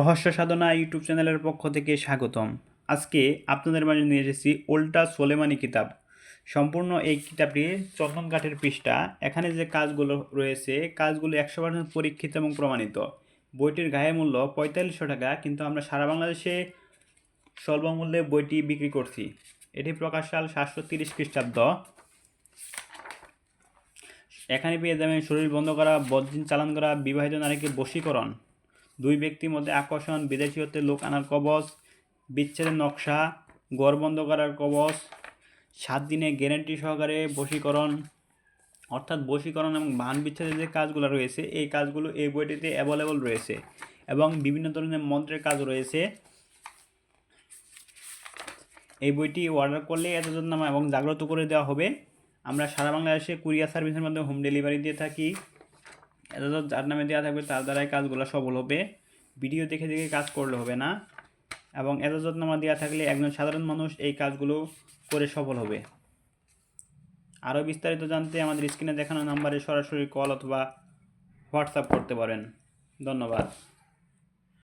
রহস্য সাধনা ইউটিউব চ্যানেলের পক্ষ থেকে স্বাগতম। আজকে আপনাদের মাঝে নিয়ে এসেছি ওল্টা সোলেমানি কিতাব। সম্পূর্ণ এই কিতাবটি চন্দন কাঠের পৃষ্ঠা। এখানে যে কাজগুলো রয়েছে, কাজগুলো একশো পার্সেন্ট পরীক্ষিত এবং প্রমাণিত। বইটির গায়ে মূল্য পঁয়তাল্লিশশো টাকা, কিন্তু আমরা সারা বাংলাদেশে স্বল্প মূল্যে বইটি বিক্রি করছি। এটি প্রকাশ সাল সাতশো তিরিশ খ্রিস্টাব্দ। এখানে পেয়ে যাবেন শরীর বন্ধ করা, বদদিন চালান করা, বিবাহিত নারীকে বশীকরণ। দুই ব্যক্তির মধ্যে আকর্ষণ, বিদেশি হতে লোক আনার কবচ, বিচ্ছেদের নকশা গড় বন্ধ করার কবচ, সাত দিনে গ্যারেন্টি সহকারে বশীকরণ, অর্থাৎ বশীকরণ এবং বান বিচ্ছেদের যে কাজগুলো রয়েছে, এই কাজগুলো এই বইটিতে অ্যাভেলেবল রয়েছে এবং বিভিন্ন ধরনের মন্ত্রের কাজ রয়েছে। এই বইটি অর্ডার করলে এতজননামা এবং জাগ্রত করে দেওয়া হবে। আমরা সারা বাংলাদেশে কুরিয়ার সার্ভিসের মাধ্যমে হোম ডেলিভারি দিয়ে থাকি। এত যার নামে দেওয়া থাকবে, তার দ্বারাই কাজগুলো সফল হবে। ভিডিও দেখে দেখে কাজ করলে হবে না। এবং এত নামা দেওয়া থাকলে একজন সাধারণ মানুষ এই কাজগুলো করে সফল হবে। আরও বিস্তারিত জানতে আমাদের স্ক্রিনে দেখানো নাম্বারে সরাসরি কল অথবা হোয়াটসঅ্যাপ করতে পারেন। ধন্যবাদ।